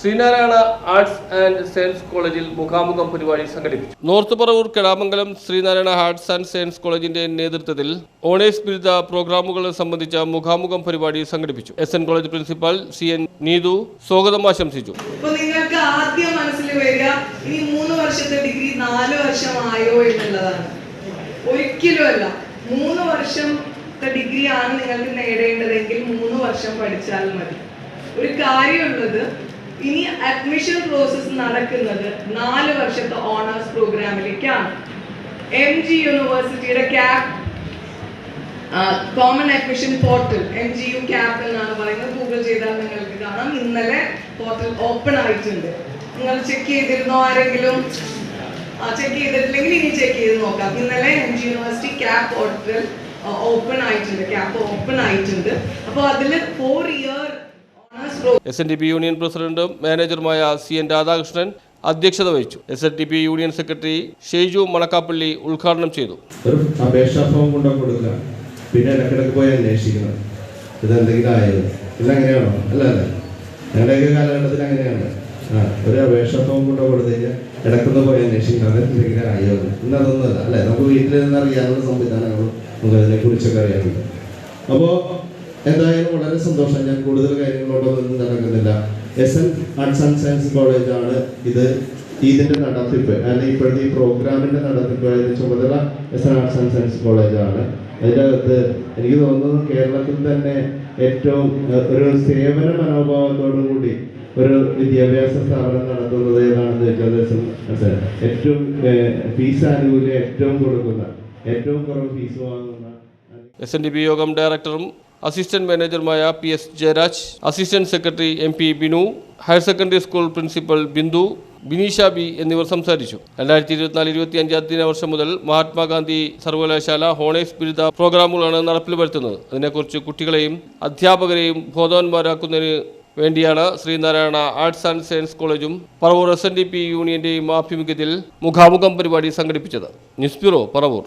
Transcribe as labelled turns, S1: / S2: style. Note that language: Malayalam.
S1: Sreenarayana arts and science കോളേജിൽ മുഖാമുഖം പരിപാടി സംഘടിപ്പിച്ചു. North Paravur Kedamangalam Sreenarayana arts and science കോളേജിന്റെ നേതൃത്വത്തിൽ ഓണേഴ്സ് ബിരുദ പ്രോഗ്രാമുകൾ സംബന്ധിച്ച മുഖാമുഖം പരിപാടി സംഘടിപ്പിച്ചു. S N college principal C N Neethu സ്വാഗതം ആശംസിച്ചു.
S2: നിങ്ങൾക്ക് ആദ്യം മനസ്സിൽ വരിക ഇനി മൂന്ന് വർഷത്തെ ഡിഗ്രി നാല് വർഷമായോ എന്നുള്ളതാണ്. ഒരിക്കലുമല്ല മൂന്ന് വർഷം വർഷത്തെ ഡിഗ്രിയാണ് നിങ്ങൾക്ക് നേടേണ്ടതെങ്കിൽ മൂന്ന് വർഷം പഠിച്ചാൽ മതി. ഒരു കാര്യമുള്ളത് ഇനി അഡ്മിഷൻ പ്രോസസ് നടക്കുന്നത് നാല് വർഷത്തെ ഓണേഴ്സ് പ്രോഗ്രാമിലേക്കാണ് എം ജി യൂണിവേഴ്സിറ്റിയുടെ CAP common admission portal M G U CAP എന്നാണ് പറയുന്നത്. ഗൂഗിൾ ചെയ്താൽ നിങ്ങൾക്ക് കാണാം. ഇന്നലെ പോർട്ടൽ ഓപ്പൺ ആയിട്ടുണ്ട്. നിങ്ങൾ ചെക്ക് ചെയ്തിരുന്നോ ആരെങ്കിലും? ചെക്ക് ചെയ്തിട്ടില്ലെങ്കിൽ ഇനി ചെക്ക് ചെയ്ത് നോക്കാം. ഇന്നലെ M G university CAP portal open ആയിട്ടുണ്ട്. ക്യാപ് ഓപ്പൺ ആയിട്ടുണ്ട്. അപ്പോൾ അതിൽ four year
S1: S N D P union പ്രസിഡന്റും മാനേജറുമായ സി എൻ രാധാകൃഷ്ണൻ അധ്യക്ഷത വഹിച്ചു. S N D P union secretary Sheiju Manakkappally ഉദ്ഘാടനം ചെയ്തു.
S3: കൊടുക്കുക. പിന്നെ പോയി അല്ല അല്ല. അങ്ങനെയാണ്. ഒരു പോയി അല്ലേ? വീട്ടിൽ നിന്ന് അറിയാവുന്ന അപ്പോൾ എന്തായാലും വളരെ സന്തോഷം. ഞാൻ കൂടുതൽ കാര്യങ്ങളോടൊന്നും നടക്കുന്നില്ല. S N arts and science കോളേജാണ് ഇത് ഇതിന്റെ നടത്തിപ്പ്. അല്ലെങ്കിൽ ഇപ്പോഴത്തെ ഈ പ്രോഗ്രാമിന്റെ നടത്തിപ്പ് അതിന്റെ ചുമതല S N arts and science കോളേജാണ് അതിന്റെ അകത്ത് എനിക്ക് തോന്നുന്നു കേരളത്തിൽ തന്നെ ഏറ്റവും ഒരു സേവന മനോഭാവത്തോടു കൂടി ഒരു വിദ്യാഭ്യാസ സ്ഥാപനം നടത്തുന്നത് ഏതാണെന്ന് വെച്ചാൽ ഏറ്റവും ഫീസ് ആനുകൂല്യം ഏറ്റവും കൊടുക്കുന്ന ഏറ്റവും കുറവ് ഫീസ് വാങ്ങുന്ന
S1: എസ് എൻ ഡി പി യോഗം ഡയറക്ടറും assistant മാനേജറുമായ P S Jayaraj assistant secretary M P Binu higher secondary school principal Bindu Bineesha B എന്നിവർ സംസാരിച്ചു. രണ്ടായിരത്തി ഇരുപത്തിനാല് ഇരുപത്തി അഞ്ച് അധ്യയന വർഷം മുതൽ മഹാത്മാഗാന്ധി സർവകലാശാല ഹോണേഴ്സ് ബിരുദ പ്രോഗ്രാമുകളാണ് നടപ്പിൽ വരുത്തുന്നത്. അതിനെക്കുറിച്ച് കുട്ടികളെയും അധ്യാപകരെയും ബോധവാന്മാരാക്കുന്നതിന് വേണ്ടിയാണ് ശ്രീനാരായണ ആർട്സ് ആൻഡ് സയൻസ് കോളേജും Paravur S N D P യൂണിയന്റെയും ആഭിമുഖ്യത്തിൽ മുഖാമുഖം പരിപാടി സംഘടിപ്പിച്ചത്. News bureau Paravur.